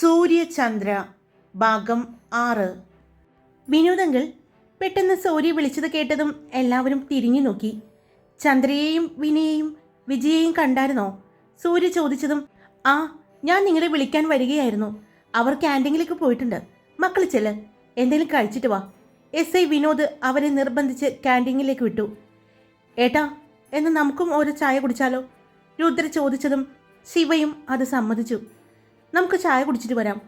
സൂര്യചന്ദ്ര ഭാഗം ആറ്. വിനോദങ്ങൾ പെട്ടെന്ന് സൂര്യ വിളിച്ചത് കേട്ടതും എല്ലാവരും തിരിഞ്ഞു നോക്കി. ചന്ദ്രയെയും വിനയെയും വിജയെയും കണ്ടായിരുന്നോ? സൂര്യ ചോദിച്ചതും ആ ഞാൻ നിങ്ങളെ വിളിക്കാൻ വരികയായിരുന്നു. അവർ ക്യാന്റീനിലേക്ക് പോയിട്ടുണ്ട്. മക്കൾ ചെല്ല്. എന്തെങ്കിലും കഴിച്ചിട്ട് വാ. എസ്. ഐ. വിനോദ് അവരെ നിർബന്ധിച്ച് ക്യാന്റീനിലേക്ക് വിട്ടു. ഏട്ടാ എന്ന് നമുക്കും ഒരു ചായ കുടിച്ചാലോ? രുദ്ര ചോദിച്ചതും ശിവയും അത് സമ്മതിച്ചു. നമുക്ക് ചായ കുടിച്ചിട്ട് വരാം.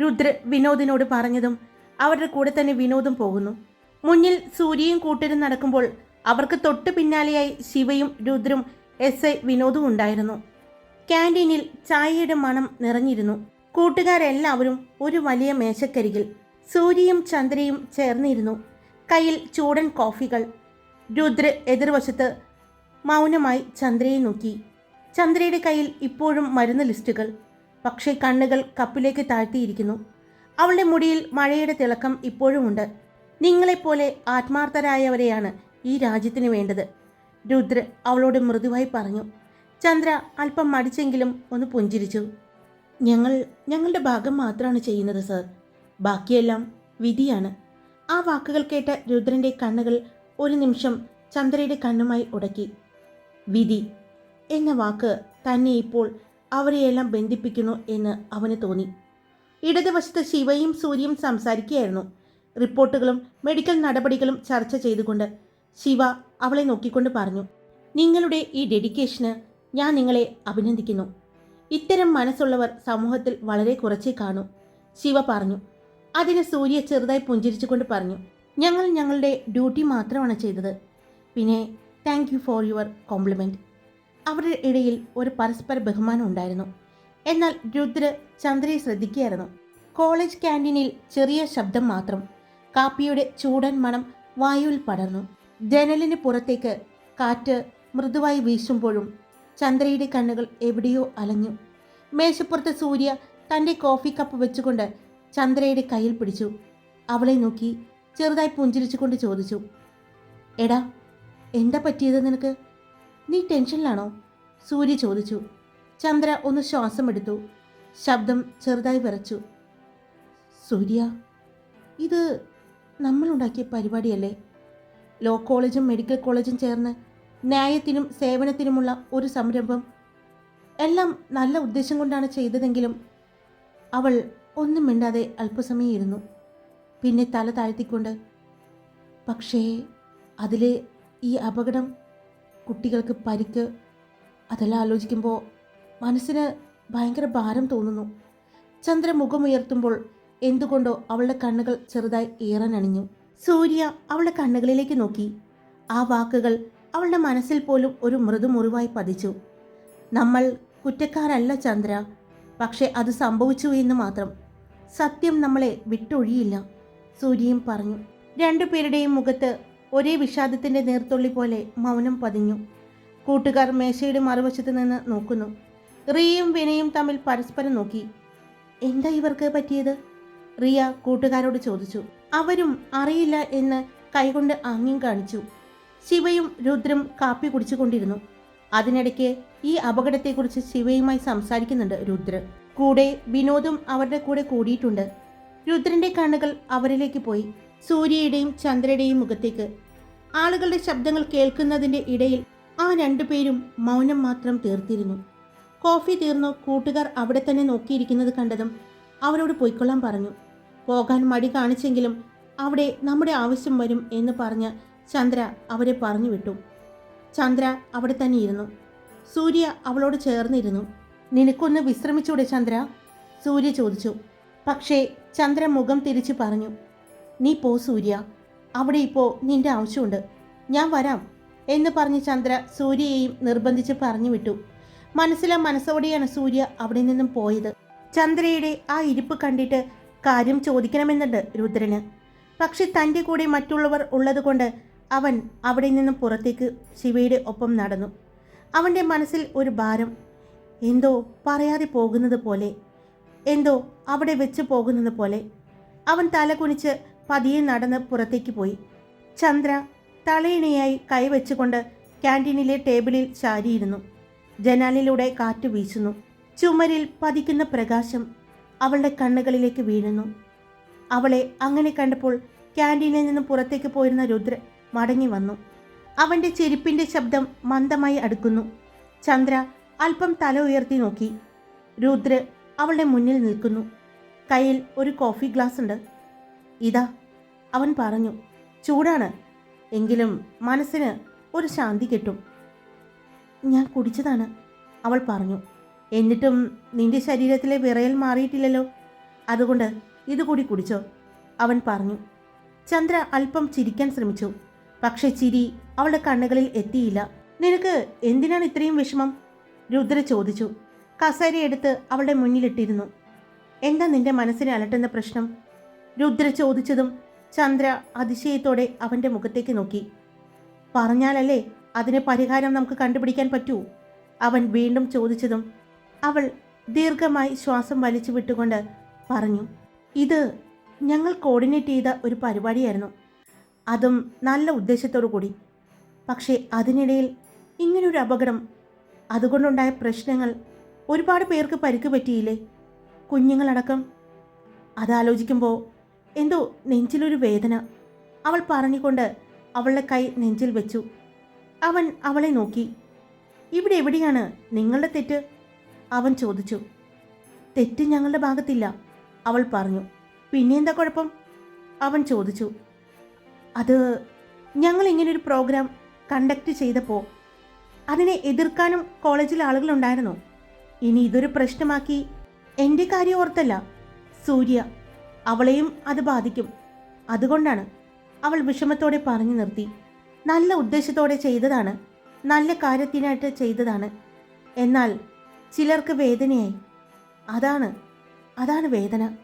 രുദ്ര വിനോദിനോട് പറഞ്ഞതും അവരുടെ കൂടെ തന്നെ വിനോദും പോകുന്നു. മുന്നിൽ സൂര്യയും കൂട്ടരും നടക്കുമ്പോൾ അവർക്ക് തൊട്ട് പിന്നാലെയായി ശിവയും രുദ്രും എസ് ഐ വിനോദും ഉണ്ടായിരുന്നു. ക്യാന്റീനിൽ ചായയുടെ മണം നിറഞ്ഞിരുന്നു. കൂട്ടുകാരെല്ലാവരും ഒരു വലിയ മേശക്കരികിൽ സൂര്യയും ചന്ദ്രയും ചേർന്നിരുന്നു. കയ്യിൽ ചൂടൻ കോഫികൾ. രുദ്ര എതിർവശത്ത് മൗനമായി ചന്ദ്രയെ നോക്കി. ചന്ദ്രയുടെ കയ്യിൽ ഇപ്പോഴും മരുന്ന് ലിസ്റ്റുകൾ. പക്ഷേ കണ്ണുകൾ കപ്പിലേക്ക് താഴ്ത്തിയിരിക്കുന്നു. അവളുടെ മുടിയിൽ മഴയുടെ തിളക്കം ഇപ്പോഴുമുണ്ട്. നിങ്ങളെപ്പോലെ ആത്മാർത്ഥരായവരെയാണ് ഈ രാജ്യത്തിന് വേണ്ടത്. രുദ്ര അവളോട് മൃദുവായി പറഞ്ഞു. ചന്ദ്ര അല്പം മടിച്ചെങ്കിലും ഒന്ന് പുഞ്ചിരിച്ചു. ഞങ്ങൾ ഞങ്ങളുടെ ഭാഗം മാത്രമാണ് ചെയ്യുന്നത് സർ. ബാക്കിയെല്ലാം വിധിയാണ്. ആ വാക്കുകൾ കേട്ട രുദ്രന്റെ കണ്ണുകൾ ഒരു നിമിഷം ചന്ദ്രയുടെ കണ്ണുമായി ഉടക്കി. വിധി എന്ന വാക്ക് തന്നെ ഇപ്പോൾ അവരെയെല്ലാം ബന്ധിപ്പിക്കുന്നു എന്ന് അവന് തോന്നി. ഇടതുവശത്ത് ശിവയും സൂര്യയും സംസാരിക്കുകയായിരുന്നു. റിപ്പോർട്ടുകളും മെഡിക്കൽ നടപടികളും ചർച്ച ചെയ്തുകൊണ്ട് ശിവ അവളെ നോക്കിക്കൊണ്ട് പറഞ്ഞു നിങ്ങളുടെ ഈ ഡെഡിക്കേഷന് ഞാൻ നിങ്ങളെ അഭിനന്ദിക്കുന്നു. ഇത്തരം മനസ്സുള്ളവർ സമൂഹത്തിൽ വളരെ കുറച്ചേ കാണൂ ശിവ പറഞ്ഞു. അതിന് സൂര്യ ചെറുതായി പുഞ്ചിരിച്ചുകൊണ്ട് പറഞ്ഞു ഞങ്ങൾ ഞങ്ങളുടെ ഡ്യൂട്ടി മാത്രമാണ് ചെയ്തത്. പിന്നെ thank you for your compliment അവരുടെ ഇടയിൽ ഒരു പരസ്പര ബഹുമാനം ഉണ്ടായിരുന്നു. എന്നാൽ രുദ്ര ചന്ദ്രയെ ശ്രദ്ധിക്കുകയായിരുന്നു. കോളേജ് ക്യാന്റീനിൽ ചെറിയ ശബ്ദം മാത്രം. കാപ്പിയുടെ ചൂടൻ മണം വായുവിൽ പടർന്നു. ജനലിന് പുറത്തേക്ക് കാറ്റ് മൃദുവായി വീശുമ്പോഴും ചന്ദ്രയുടെ കണ്ണുകൾ എവിടെയോ അലഞ്ഞു. മേശപ്പുറത്ത് സൂര്യ തന്റെ കോഫി കപ്പ് വെച്ചുകൊണ്ട് ചന്ദ്രയുടെ കയ്യിൽ പിടിച്ചു. അവളെ നോക്കി ചെറുതായി പുഞ്ചിരിച്ചുകൊണ്ട് ചോദിച്ചു എടാ എന്താ പറ്റിയത് നിനക്ക്? നീ ടെൻഷനിലാണോ? സൂര്യ ചോദിച്ചു. ചന്ദ്ര ഒന്ന് ശ്വാസം എടുത്തു. ശബ്ദം ചെറുതായി വിറച്ചു. സൂര്യ ഇത് നമ്മളുണ്ടാക്കിയ പരിപാടിയല്ലേ? ലോ കോളേജും മെഡിക്കൽ കോളേജും ചേർന്ന് ന്യായത്തിനും സേവനത്തിനുമുള്ള ഒരു സംരംഭം. എല്ലാം നല്ല ഉദ്ദേശം കൊണ്ടാണ് ചെയ്തതെങ്കിലും അവൾ ഒന്നും മിണ്ടാതെ അല്പസമയം ഇരുന്നു പിന്നെ തല താഴ്ത്തിക്കൊണ്ട് പക്ഷേ അതിലെ ഈ അപകടം കുട്ടികൾക്ക് പരിക്ക് അതെല്ലാം ആലോചിക്കുമ്പോൾ മനസ്സിന് ഭയങ്കര ഭാരം തോന്നുന്നു. ചന്ദ്ര മുഖമുയർത്തുമ്പോൾ എന്തുകൊണ്ടോ അവളുടെ കണ്ണുകൾ ചെറുതായി ഏറനണിഞ്ഞു സൂര്യ അവളുടെ കണ്ണുകളിലേക്ക് നോക്കി. ആ വാക്കുകൾ അവളുടെ മനസ്സിൽ പോലും ഒരു മൃദുമുറിവായി പതിച്ചു. നമ്മൾ കുറ്റക്കാരല്ല ചന്ദ്ര. പക്ഷേ അത് സംഭവിച്ചു എന്ന് മാത്രം. സത്യം നമ്മളെ വിട്ടൊഴിയില്ല സൂര്യയും പറഞ്ഞു. രണ്ടുപേരുടെയും മുഖത്ത് ഒരേ വിഷാദത്തിന്റെ നീർത്തുള്ളി പോലെ മൗനം പതിഞ്ഞു. കൂട്ടുകാർ മേശയുടെ മറുവശത്ത് നിന്ന് നോക്കുന്നു. റിയയും വിനയും തമ്മിൽ പരസ്പരം നോക്കി. എന്താ ഇവർക്ക് പറ്റിയത്? റിയ കൂട്ടുകാരോട് ചോദിച്ചു. അവരും അറിയില്ല എന്ന് കൈകൊണ്ട് ആംഗ്യം കാണിച്ചു. ശിവയും രുദ്രം കാപ്പി കുടിച്ചുകൊണ്ടിരുന്നു. അതിനിടയ്ക്ക് ഈ അപകടത്തെക്കുറിച്ച് ശിവയുമായി സംസാരിക്കുന്നുണ്ട് രുദ്ര. കൂടെ വിനോദും അവരുടെ കൂടെ കൂടിയിട്ടുണ്ട്. രുദ്രന്റെ കണ്ണുകൾ അവരിലേക്ക് പോയി. സൂര്യയുടെയും ചന്ദ്രയുടെയും മുഖത്തേക്ക്. ആളുകളുടെ ശബ്ദങ്ങൾ കേൾക്കുന്നതിന്റെ ഇടയിൽ ആ രണ്ടുപേരും മൗനം മാത്രം തീർത്തിരുന്നു. കോഫി തീർന്നു കൂട്ടുകാർ അവിടെ തന്നെ നോക്കിയിരിക്കുന്നത് കണ്ടതും അവരോട് പൊയ്ക്കൊള്ളാൻ പറഞ്ഞു. പോകാൻ മടി കാണിച്ചെങ്കിലും അവിടെ നമ്മുടെ ആവശ്യം വരും എന്ന് പറഞ്ഞ് ചന്ദ്ര അവരെ പറഞ്ഞു വിട്ടു. ചന്ദ്ര അവിടെ തന്നെ ഇരുന്നു. സൂര്യ അവളോട് ചേർന്നിരുന്നു. നിനക്കൊന്ന് വിശ്രമിച്ചൂടെ ചന്ദ്ര? സൂര്യ ചോദിച്ചു. പക്ഷേ ചന്ദ്ര മുഖം തിരിച്ചു പറഞ്ഞു. നീ പോ സൂര്യ. അവിടെ ഇപ്പോൾ നിന്റെ ആവശ്യമുണ്ട്. ഞാൻ വരാം എന്ന് പറഞ്ഞ് ചന്ദ്ര സൂര്യയെയും നിർബന്ധിച്ച് പറഞ്ഞു വിട്ടു. മനസ്സിലെ മനസ്സോടെയാണ് സൂര്യ അവിടെ നിന്നും പോയത്. ചന്ദ്രയുടെ ആ ഇരിപ്പ് കണ്ടിട്ട് കാര്യം ചോദിക്കണമെന്നുണ്ട് രുദ്രന്. പക്ഷെ തന്റെ കൂടെ മറ്റുള്ളവർ ഉള്ളതുകൊണ്ട് അവൻ അവിടെ നിന്നും പുറത്തേക്ക് ശിവയുടെ ഒപ്പം നടന്നു. അവന്റെ മനസ്സിൽ ഒരു ഭാരം എന്തോ പറയാതെ പോകുന്നത് പോലെ എന്തോ അവിടെ വെച്ച് പോകുന്നത് പോലെ. അവൻ തല കുനിച്ച് പതിയെ നടന്ന് പുറത്തേക്ക് പോയി. ചന്ദ്ര തലയിണയായി കൈവച്ചുകൊണ്ട് ക്യാന്റീനിലെ ടേബിളിൽ ചാരിയിരുന്നു. ജനാലിലൂടെ കാറ്റ് വീശുന്നു. ചുമരിൽ പതിക്കുന്ന പ്രകാശം അവളുടെ കണ്ണുകളിലേക്ക് വീഴുന്നു. അവളെ അങ്ങനെ കണ്ടപ്പോൾ ക്യാന്റീനിൽ നിന്ന് പുറത്തേക്ക് പോയിരുന്ന രുദ്ര മടങ്ങി വന്നു. അവന്റെ ചെരുപ്പിന്റെ ശബ്ദം മന്ദമായി അടുക്കുന്നു. ചന്ദ്ര അല്പം തല ഉയർത്തി നോക്കി. രുദ്ര അവളുടെ മുന്നിൽ നിൽക്കുന്നു. കയ്യിൽ ഒരു കോഫി ഗ്ലാസ് ഉണ്ട് ഇതാ. അവൻ പറഞ്ഞു ചൂടാണ്. എങ്കിലും മനസ്സിന് ഒരു ശാന്തി കിട്ടും. ഞാൻ കുടിച്ചതാണ് അവൾ പറഞ്ഞു. എന്നിട്ടും നിന്റെ ശരീരത്തിലെ വിറയൽ മാറിയിട്ടില്ലല്ലോ. അതുകൊണ്ട് ഇതുകൂടി കുടിച്ചോ അവൻ പറഞ്ഞു. ചന്ദ്ര അല്പം ചിരിക്കാൻ ശ്രമിച്ചു. പക്ഷെ ചിരി അവളുടെ കണ്ണുകളിൽ എത്തിയില്ല. നിനക്ക് എന്തിനാണ് ഇത്രയും വിഷമം? രുദ്ര ചോദിച്ചു. കസേര എടുത്ത് അവളുടെ മുന്നിലിട്ടിരുന്നു. എന്താ നിന്റെ മനസ്സിനെ അലട്ടുന്ന പ്രശ്നം? രുദ്ര ചോദിച്ചതും ചന്ദ്ര അതിശയത്തോടെ അവന്റെ മുഖത്തേക്ക് നോക്കി. പറഞ്ഞാലല്ലേ അതിന് പരിഹാരം നമുക്ക് കണ്ടുപിടിക്കാൻ പറ്റൂ? അവൻ വീണ്ടും ചോദിച്ചതും അവൾ ദീർഘമായി ശ്വാസം വലിച്ചു വിട്ടുകൊണ്ട് പറഞ്ഞു ഇത് ഞങ്ങൾ കോർഡിനേറ്റ് ചെയ്ത ഒരു പരിപാടിയായിരുന്നു. അതും നല്ല ഉദ്ദേശത്തോടു കൂടി. പക്ഷേ അതിനിടയിൽ ഇങ്ങനൊരു അപകടം. അതുകൊണ്ടുണ്ടായ പ്രശ്നങ്ങൾ ഒരുപാട് പേർക്ക് പരിക്ക് പറ്റിയില്ലേ? കുഞ്ഞുങ്ങളടക്കം? അതാലോചിക്കുമ്പോൾ എന്തോ നെഞ്ചിലൊരു വേദന. അവൾ പറഞ്ഞുകൊണ്ട് അവളുടെ കൈ നെഞ്ചിൽ വെച്ചു. അവൻ അവളെ നോക്കി. ഇവിടെ എവിടെയാണ് നിങ്ങളുടെ തെറ്റ്? അവൻ ചോദിച്ചു. തെറ്റ് ഞങ്ങളുടെ ഭാഗത്തില്ല അവൾ പറഞ്ഞു. പിന്നെ എന്താ കുഴപ്പം? അവൻ ചോദിച്ചു. അത് ഞങ്ങൾ ഇങ്ങനൊരു പ്രോഗ്രാം കണ്ടക്ട് ചെയ്തപ്പോൾ അതിനെ എതിർക്കാനും കോളേജിൽ ആളുകളുണ്ടായിരുന്നു ഇനി ഇതൊരു പ്രശ്നമാക്കി എന്റെ കാര്യം ഓർത്തല്ല സൂര്യ. അവളെയും അത് ബാധിക്കും. അതുകൊണ്ടാണ് അവൾ വിഷമത്തോടെ പറഞ്ഞു നിർത്തി. നല്ല ഉദ്ദേശത്തോടെ ചെയ്തതാണ്. നല്ല കാര്യത്തിനായിട്ട് ചെയ്തതാണ്. എന്നാൽ ചിലർക്ക് വേദനയായി. അതാണ് അതാണ് വേദന.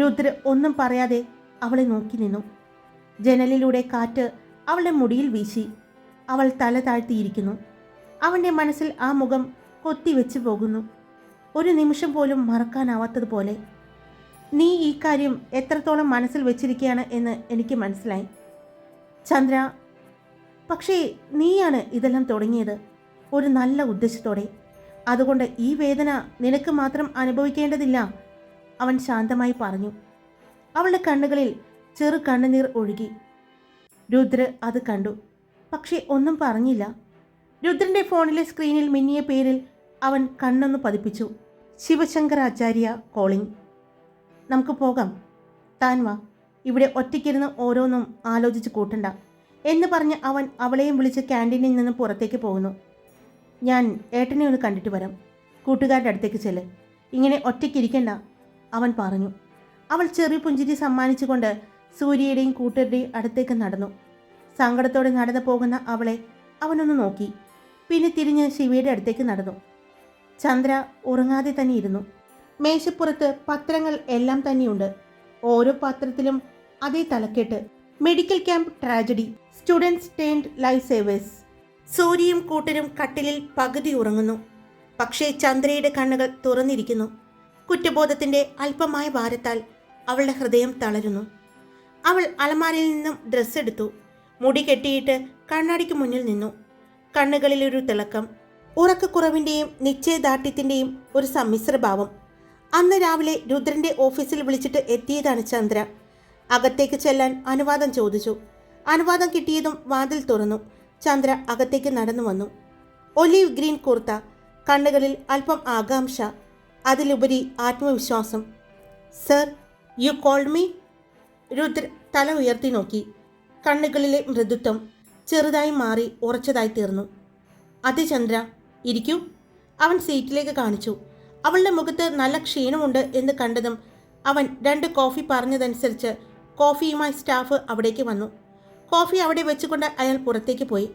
രുദ്ര ഒന്നും പറയാതെ അവളെ നോക്കി നിന്നു. ജനലിലൂടെ കാറ്റ് അവളുടെ മുടിയിൽ വീശി. അവൾ തല താഴ്ത്തിയിരിക്കുന്നു. അവന്റെ മനസ്സിൽ ആ മുഖം കൊത്തിവെച്ചു പോകുന്നു. ഒരു നിമിഷം പോലും മറക്കാനാവാത്തതുപോലെ നീ ഈ കാര്യം എത്രത്തോളം മനസ്സിൽ വെച്ചിരിക്കുകയാണ് എന്ന് എനിക്ക് മനസ്സിലായി. ചന്ദ്ര പക്ഷേ നീയാണ് ഇതെല്ലാം തുടങ്ങിയത് ഒരു നല്ല ഉദ്ദേശത്തോടെ. അതുകൊണ്ട് ഈ വേദന നിനക്ക് മാത്രം അനുഭവിക്കേണ്ടതില്ല അവൻ ശാന്തമായി പറഞ്ഞു. അവളുടെ കണ്ണുകളിൽ ചെറു കണ്ണുനീർ ഒഴുകി. രുദ്ര അത് കണ്ടു. പക്ഷേ ഒന്നും പറഞ്ഞില്ല. രുദ്രന്റെ ഫോണിലെ സ്ക്രീനിൽ മിന്നിയ പേരിൽ അവൻ കണ്ണൊന്ന് പതിപ്പിച്ചു. ശിവശങ്കർ ആചാര്യ കോളിംഗ്. നമുക്ക് പോകാം. താൻ വാ. ഇവിടെ ഒറ്റയ്ക്കിരുന്ന് ഓരോന്നും ആലോചിച്ച് കൂട്ടണ്ട. എന്ന് പറഞ്ഞ് അവൻ അവളെയും വിളിച്ച് ക്യാന്റീനിൽ നിന്ന് പുറത്തേക്ക് പോകുന്നു. ഞാൻ ഏട്ടനെ ഒന്ന് കണ്ടിട്ട് വരാം. കൂട്ടുകാരുടെ അടുത്തേക്ക് ചെല്ല് ഇങ്ങനെ ഒറ്റയ്ക്കിരിക്കണ്ട അവൻ പറഞ്ഞു. അവൾ ചെറിയ പുഞ്ചിരി സമ്മാനിച്ചുകൊണ്ട് സൂര്യയുടെയും കൂട്ടരുടെയും അടുത്തേക്ക് നടന്നു. സങ്കടത്തോടെ നടന്നു പോകുന്ന അവളെ അവനൊന്ന് നോക്കി. പിന്നെ തിരിഞ്ഞ് ശിവയുടെ അടുത്തേക്ക് നടന്നു. ചന്ദ്ര ഉറങ്ങാതെ തന്നെ ഇരുന്നു. മേശപ്പുറത്ത് പത്രങ്ങൾ എല്ലാം തന്നെയുണ്ട്. ഓരോ പത്രത്തിലും അതേ തലക്കെട്ട്. Medical camp tragedy. Students turned life savers സൂര്യയും കൂട്ടരും കട്ടിലിൽ പകുതി ഉറങ്ങുന്നു. പക്ഷേ ചന്ദ്രയുടെ കണ്ണുകൾ തുറന്നിരിക്കുന്നു. കുറ്റബോധത്തിന്റെ അല്പമായ ഭാരത്താൽ അവളുടെ ഹൃദയം തളരുന്നു. അവൾ അലമാരയിൽ നിന്നും ഡ്രസ്സ് എടുത്തു. മുടി കെട്ടിയിട്ട് കണ്ണാടിക്ക് മുന്നിൽ നിന്നു. കണ്ണുകളിലൊരു തിളക്കം. ഉറക്കക്കുറവിന്റെയും നിശ്ചയദാർഢ്യത്തിന്റെയും ഒരു സമ്മിശ്ര ഭാവം അന്ന് രാവിലെ രുദ്രന്റെ ഓഫീസിൽ വിളിച്ചിട്ട് എത്തിയതാണ് ചന്ദ്ര. അകത്തേക്ക് ചെല്ലാൻ അനുവാദം ചോദിച്ചു. അനുവാദം കിട്ടിയതും വാതിൽ തുറന്നു. ചന്ദ്ര അകത്തേക്ക് നടന്നു വന്നു. ഒലിവ് ഗ്രീൻ കുർത്ത കണ്ണുകളിൽ അല്പം ആകാംക്ഷ അതിലുപരി ആത്മവിശ്വാസം. Sir you called me? Rudra തല ഉയർത്തി നോക്കി. കണ്ണുകളിലെ മൃദുത്വം ചെറുതായി മാറി ഉറച്ചതായി തീർന്നു. അതെ ചന്ദ്ര ഇരിക്കൂ. അവൻ സീറ്റിലേക്ക് കാണിച്ചു. അവളുടെ മുഖത്ത് നല്ല ക്ഷീണമുണ്ട് എന്ന് കണ്ടതും അവൻ രണ്ട് കോഫി പറഞ്ഞതനുസരിച്ച് കോഫിയുമായി സ്റ്റാഫ് അവിടേക്ക് വന്നു. കോഫി അവിടെ വെച്ചുകൊണ്ട് അയാൾ പുറത്തേക്ക് പോയി.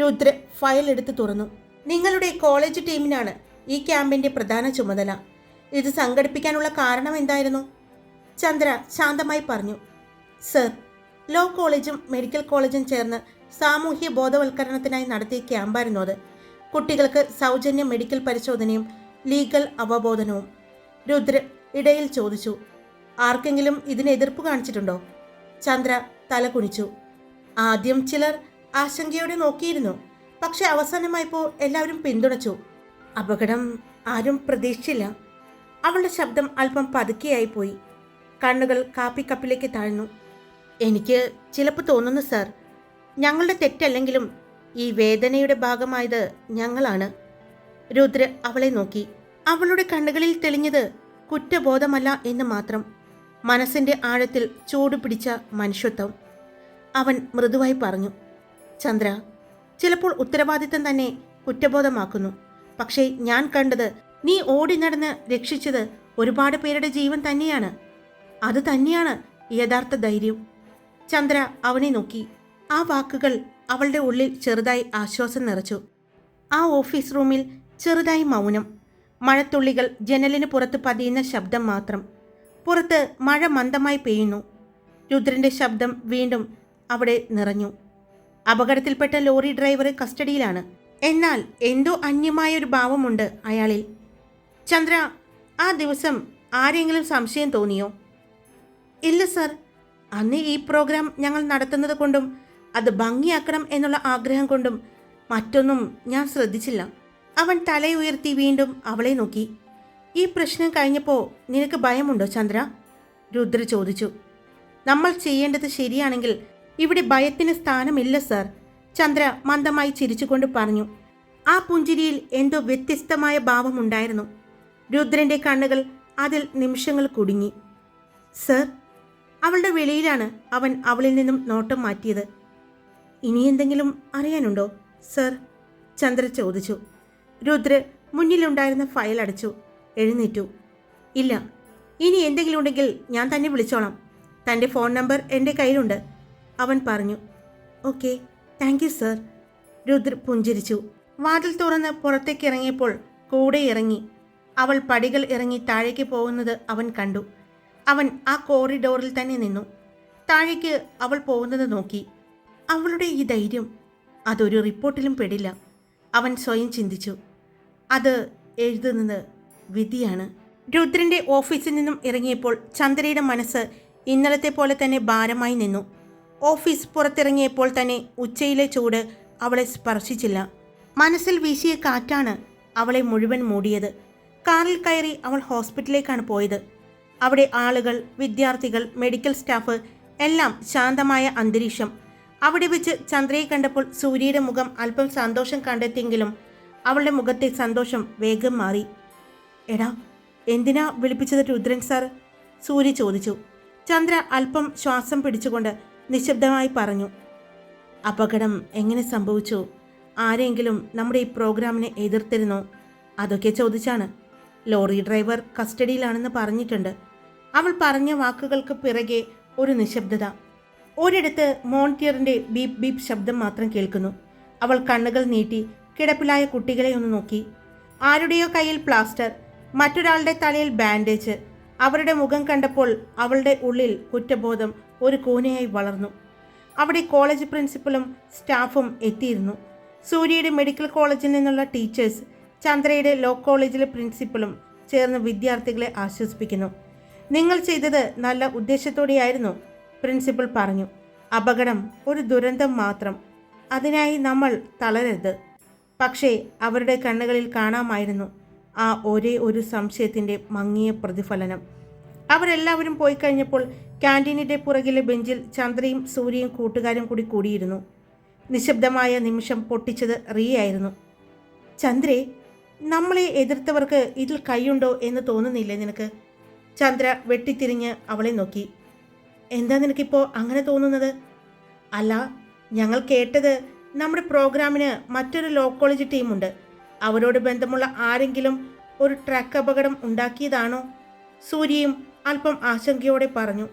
രുദ്ര ഫയൽ എടുത്ത് തുറന്നു. നിങ്ങളുടെ കോളേജ് ടീമിനാണ് ഈ ക്യാമ്പിന്റെ പ്രധാന ചുമതല. ഇത് സംഘടിപ്പിക്കാനുള്ള കാരണം എന്തായിരുന്നു? ചന്ദ്ര ശാന്തമായി പറഞ്ഞു. സർ ലോ കോളേജും മെഡിക്കൽ കോളേജും ചേർന്ന് സാമൂഹ്യ ബോധവൽക്കരണത്തിനായി നടത്തിയ ക്യാമ്പായിരുന്നു അത്. കുട്ടികൾക്ക് സൗജന്യ മെഡിക്കൽ പരിശോധനയും ലീഗൽ അവബോധനവും. രുദ്ര ഇടയിൽ ചോദിച്ചു ആർക്കെങ്കിലും ഇതിന് എതിർപ്പ് കാണിച്ചിട്ടുണ്ടോ? ചന്ദ്ര തല കുനിച്ചു. ആദ്യം ചിലർ ആശങ്കയോടെ നോക്കിയിരുന്നു പക്ഷെ അവസാനമായപ്പോൾ എല്ലാവരും പിന്തുണച്ചു. അപകടം ആരും പ്രതീക്ഷിച്ചില്ല. അവളുടെ ശബ്ദം അല്പം പതുക്കെയായി പോയി. കണ്ണുകൾ കാപ്പിക്കപ്പിലേക്ക് താഴ്ന്നു. എനിക്ക് ചിലപ്പോൾ തോന്നുന്നു സാർ. ഞങ്ങളുടെ തെറ്റല്ലെങ്കിലും ഈ വേദനയുടെ ഭാഗമായത് ഞങ്ങളാണ്. രുദ്ര അവളെ നോക്കി. അവളുടെ കണ്ണുകളിൽ തെളിഞ്ഞത് കുറ്റബോധമല്ല എന്ന് മാത്രം. മനസ്സിന്റെ ആഴത്തിൽ ചൂട് പിടിച്ച മനുഷ്യത്വം. അവൻ മൃദുവായി പറഞ്ഞു ചന്ദ്ര ചിലപ്പോൾ ഉത്തരവാദിത്തം തന്നെ കുറ്റബോധമാക്കുന്നു. പക്ഷേ ഞാൻ കണ്ടത് നീ ഓടി നടന്ന് രക്ഷിച്ചത് ഒരുപാട് പേരുടെ ജീവൻ തന്നെയാണ്. അത് തന്നെയാണ് യഥാർത്ഥ ധൈര്യം. ചന്ദ്ര അവനെ നോക്കി. ആ വാക്കുകൾ അവളുടെ ഉള്ളിൽ ചെറുതായി ആശ്വാസം നിറച്ചു. ആ ഓഫീസ് റൂമിൽ ചെറുതായി മൗനം. മഴത്തുള്ളികൾ ജനലിന് പുറത്ത് പതിയുന്ന ശബ്ദം മാത്രം. പുറത്ത് മഴ മന്ദമായി പെയ്യുന്നു. രുദ്രന്റെ ശബ്ദം വീണ്ടും അവിടെ നിറഞ്ഞു. അപകടത്തിൽപ്പെട്ട ലോറി ഡ്രൈവർ കസ്റ്റഡിയിലാണ്. എന്നാൽ എന്തോ അന്യമായ ഒരു ഭാവമുണ്ട് അയാളിൽ. ചന്ദ്ര ആ ദിവസം ആരെങ്കിലും സംശയം തോന്നിയോ? ഇല്ല സർ. അന്ന് ഈ പ്രോഗ്രാം ഞങ്ങൾ നടത്തുന്നത് കൊണ്ടും അത് ഭംഗിയാക്കണം എന്നുള്ള ആഗ്രഹം കൊണ്ടും മറ്റൊന്നും ഞാൻ ശ്രദ്ധിച്ചില്ല. അവൻ തലയുയർത്തി വീണ്ടും അവളെ നോക്കി. ഈ പ്രശ്നം കഴിഞ്ഞപ്പോൾ നിനക്ക് ഭയമുണ്ടോ ചന്ദ്ര? രുദ്ര ചോദിച്ചു. നമ്മൾ ചെയ്യേണ്ടത് ശരിയാണെങ്കിൽ ഇവിടെ ഭയത്തിന് സ്ഥാനമില്ല സർ. ചന്ദ്ര മന്ദമായി ചിരിച്ചുകൊണ്ട് പറഞ്ഞു. ആ പുഞ്ചിരിയിൽ എന്തോ വ്യത്യസ്തമായ ഭാവമുണ്ടായിരുന്നു രുദ്രന്റെ കണ്ണുകൾ അതിൽ നിമിഷങ്ങൾ കുടുങ്ങി. സർ അവളുടെ വെളിയിലാണ് അവൻ അവളിൽ നിന്നും നോട്ടം മാറ്റിയത്. ഇനി എന്തെങ്കിലും അറിയാനുണ്ടോ സർ? ചന്ദ്ര ചോദിച്ചു. രുദ്ര മുന്നിലുണ്ടായിരുന്ന ഫയൽ അടച്ചു. എഴുന്നേറ്റു. ഇല്ല ഇനി എന്തെങ്കിലും ഉണ്ടെങ്കിൽ ഞാൻ തന്നെ വിളിച്ചോളാം. തന്റെ ഫോൺ നമ്പർ എന്റെ കയ്യിലുണ്ട്. അവൻ പറഞ്ഞു okay thank you sir. Rudra പുഞ്ചിരിച്ചു. വാതിൽ തുറന്ന് പുറത്തേക്ക് ഇറങ്ങിയപ്പോൾ കൂടെ ഇറങ്ങി. അവൾ പടികൾ ഇറങ്ങി താഴേക്ക് പോകുന്നത് അവൻ കണ്ടു. അവൻ ആ കോറിഡോറിൽ തന്നെ നിന്നു. താഴേക്ക് അവൾ പോകുന്നത് നോക്കി. അവളുടെ ഈ ധൈര്യം അതൊരു റിപ്പോർട്ടിലും പെടില്ല. അവൻ സ്വയം ചിന്തിച്ചു. അത് എഴുതുന്നത് വിധിയാണ്. രുദ്രന്റെ ഓഫീസിൽ നിന്നും ഇറങ്ങിയപ്പോൾ ചന്ദ്രയുടെ മനസ്സ് ഇന്നലത്തെ പോലെ തന്നെ ഭാരമായി നിന്നു. ഓഫീസ് പുറത്തിറങ്ങിയപ്പോൾ തന്നെ ഉച്ചയിലെ ചൂട് അവളെ സ്പർശിച്ചില്ല. മനസ്സിൽ വീശിയ കാറ്റാണ് അവളെ മുഴുവൻ മൂടിയത്. കാറിൽ കയറി അവൾ ഹോസ്പിറ്റലിലേക്കാണ് പോയത്. അവിടെ ആളുകൾ വിദ്യാർത്ഥികൾ മെഡിക്കൽ സ്റ്റാഫ് എല്ലാം ശാന്തമായ അന്തരീക്ഷം. അവിടെ വെച്ച് ചന്ദ്രയെ കണ്ടപ്പോൾ സൂര്യയുടെ മുഖം അല്പം സന്തോഷം കണ്ടെത്തിയെങ്കിലും അവളുടെ മുഖത്തെ സന്തോഷം വേഗം മാറി. എടാ എന്തിനാ വിളിപ്പിച്ചത് രുദ്രൻ സാർ? സൂര്യ ചോദിച്ചു. ചന്ദ്ര അല്പം ശ്വാസം പിടിച്ചുകൊണ്ട് നിശബ്ദമായി പറഞ്ഞു. അപകടം എങ്ങനെ സംഭവിച്ചു? ആരെങ്കിലും നമ്മുടെ ഈ പ്രോഗ്രാമിനെ എതിർത്തിരുന്നോ? അതൊക്കെ ചോദിച്ചാണ്. ലോറി ഡ്രൈവർ കസ്റ്റഡിയിലാണെന്ന് പറഞ്ഞിട്ടുണ്ട്. അവൾ പറഞ്ഞ വാക്കുകൾക്ക് പിറകെ ഒരു നിശബ്ദത. ഒരിടത്ത് മോൺറ്റിയറിന്റെ ബീപ് ബീപ് ശബ്ദം മാത്രം കേൾക്കുന്നു. അവൾ കണ്ണുകൾ നീട്ടി കിടപ്പിലായ കുട്ടികളെ ഒന്ന് നോക്കി. ആരുടെയോ കയ്യിൽ പ്ലാസ്റ്റർ മറ്റൊരാളുടെ തലയിൽ ബാൻഡേജ്. അവരുടെ മുഖം കണ്ടപ്പോൾ അവളുടെ ഉള്ളിൽ കുറ്റബോധം ഒരു കൂനയായി വളർന്നു. അവിടെ കോളേജ് പ്രിൻസിപ്പലും സ്റ്റാഫും എത്തിയിരുന്നു. സൂര്യയുടെ മെഡിക്കൽ കോളേജിൽ നിന്നുള്ള ടീച്ചേഴ്സ് ചന്ദ്രയുടെ ലോ കോളേജിലെ പ്രിൻസിപ്പലും ചേർന്ന് വിദ്യാർത്ഥികളെ ആശ്വസിപ്പിക്കുന്നു. നിങ്ങൾ ചെയ്തത് നല്ല ഉദ്ദേശത്തോടെയായിരുന്നു പ്രിൻസിപ്പൽ പറഞ്ഞു. അപകടം ഒരു ദുരന്തം മാത്രം. അതിനായി നമ്മൾ തളരരുത്. പക്ഷേ അവരുടെ കണ്ണുകളിൽ കാണാമായിരുന്നു ആ ഒരേ ഒരു സംശയത്തിന്റെ മങ്ങിയ പ്രതിഫലനം. അവരെല്ലാവരും പോയി കഴിഞ്ഞപ്പോൾ ക്യാന്റീനിന്റെ പുറകിലെ ബെഞ്ചിൽ ചന്ദ്രയും സൂര്യയും കൂട്ടുകാരും കൂടി കൂടിയിരുന്നു. നിശബ്ദമായ നിമിഷം പൊട്ടിച്ചത് ആയിരുന്നു ചന്ദ്രേ നമ്മളെ എതിർത്തവർക്ക് ഇതിൽ കൈയുണ്ടോ എന്ന് തോന്നുന്നില്ലേ നിനക്ക്? ചന്ദ്ര വെട്ടിത്തിരിഞ്ഞ് അവളെ നോക്കി. എന്താ നിനക്കിപ്പോൾ അങ്ങനെ തോന്നുന്നത്? അല്ല ഞങ്ങൾ കേട്ടത് നമ്മുടെ പ്രോഗ്രാമിന് മറ്റൊരു ലോ കോളേജ് ടീമുണ്ട് അവരോട് ബന്ധമുള്ള ആരെങ്കിലും ഒരു ട്രക്ക് അപകടം ഉണ്ടാക്കിയതാണോ? സൂര്യയും അല്പം ആശങ്കയോടെ പറഞ്ഞു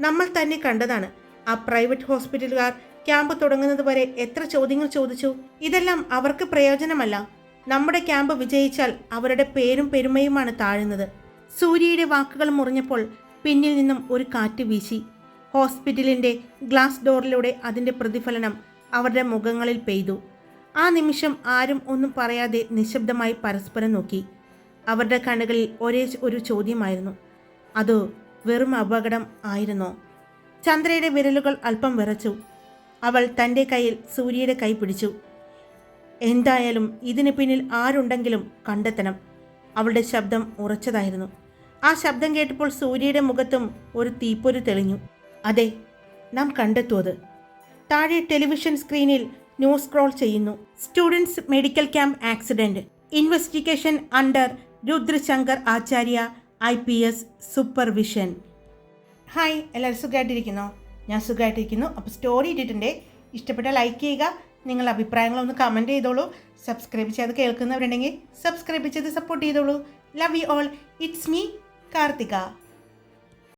നമ്മൾ തന്നെ കണ്ടതാണ്. ആ പ്രൈവറ്റ് ഹോസ്പിറ്റലുകാർ ക്യാമ്പ് തുടങ്ങുന്നത് വരെ എത്ര ചോദ്യങ്ങൾ ചോദിച്ചു? ഇതെല്ലാം അവർക്ക് പ്രയോജനമല്ല. നമ്മുടെ ക്യാമ്പ് വിജയിച്ചാൽ അവരുടെ പേരും പെരുമയുമാണ് താഴുന്നത്. സൂര്യയുടെ വാക്കുകൾ മുറിഞ്ഞപ്പോൾ പിന്നിൽ നിന്നും ഒരു കാറ്റ് വീശി. ഹോസ്പിറ്റലിന്റെ ഗ്ലാസ് ഡോറിലൂടെ അതിന്റെ പ്രതിഫലനം അവരുടെ മുഖങ്ങളിൽ പെയ്തു. ആ നിമിഷം ആരും ഒന്നും പറയാതെ നിശബ്ദമായി പരസ്പരം നോക്കി. അവരുടെ കണ്ണുകളിൽ ഒരേ ഒരു ചോദ്യമായിരുന്നു. അതോ വെറും അപകടം ആയിരുന്നോ? ചന്ദ്രയുടെ വിരലുകൾ അല്പം വിറച്ചു. അവൾ തന്റെ കയ്യിൽ സൂര്യയുടെ കൈ പിടിച്ചു. എന്തായാലും ഇതിന് പിന്നിൽ ആരുണ്ടെങ്കിലും കണ്ടെത്തണം. അവളുടെ ശബ്ദം ഉറച്ചതായിരുന്നു. ആ ശബ്ദം കേട്ടപ്പോൾ സൂര്യയുടെ മുഖത്തും ഒരു തീപ്പൊരു തെളിഞ്ഞു. അതെ നാം കണ്ടെത്തും അത്. താഴെ ടെലിവിഷൻ സ്ക്രീനിൽ ന്യൂസ് സ്ക്രോൾ ചെയ്യുന്നു. Students medical camp accident. Investigation under Rudrashankar Acharya I P S supervision. Hi എല്ലാവരും സുഖമായിട്ടിരിക്കുന്നോ ഞാൻ സുഖമായിട്ടിരിക്കുന്നു അപ്പോൾ സ്റ്റോറി ഇട്ടിട്ടുണ്ട്. ഇഷ്ടപ്പെട്ട ലൈക്ക് ചെയ്യുക. നിങ്ങളുടെ അഭിപ്രായങ്ങളൊന്ന് കമന്റ് ചെയ്തോളൂ. സബ്സ്ക്രൈബ് ചെയ്ത് കേൾക്കുന്നവരുണ്ടെങ്കിൽ സബ്സ്ക്രൈബ് ചെയ്ത് സപ്പോർട്ട് ചെയ്തോളൂ. Love you all it's me Karthika.